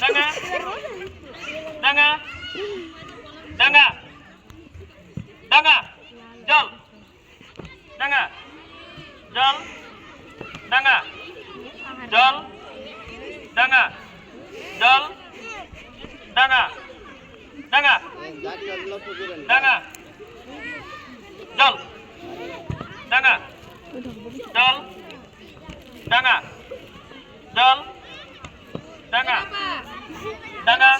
ডাঙ্গা ডাঙ্গা ডাঙ্গা ডাঙ্গা জল ডাঙ্গা জল ডাঙ্গা জল ডাঙ্গা জল ডাঙ্গা ডাঙ্গা ডাঙ্গা জল ডাঙ্গা জল ডাঙ্গা জল ডাঙ্গা ডাঙ্গা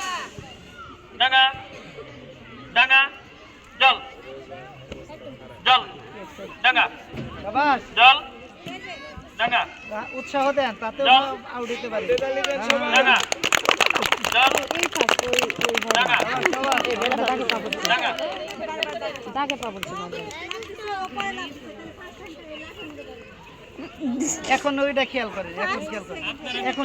ডাঙ্গা ডাঙ্গা জল। জল। ডাঙ্গা জল। ডাঙ্গা উৎসাহ দেন তাতে জল। আউট দিতে পারি। ডাঙ্গা জল। ডাঙ্গা ডাঙ্গা এখন ওইটা খেয়াল করেন এখন খেয়াল করেন। এখন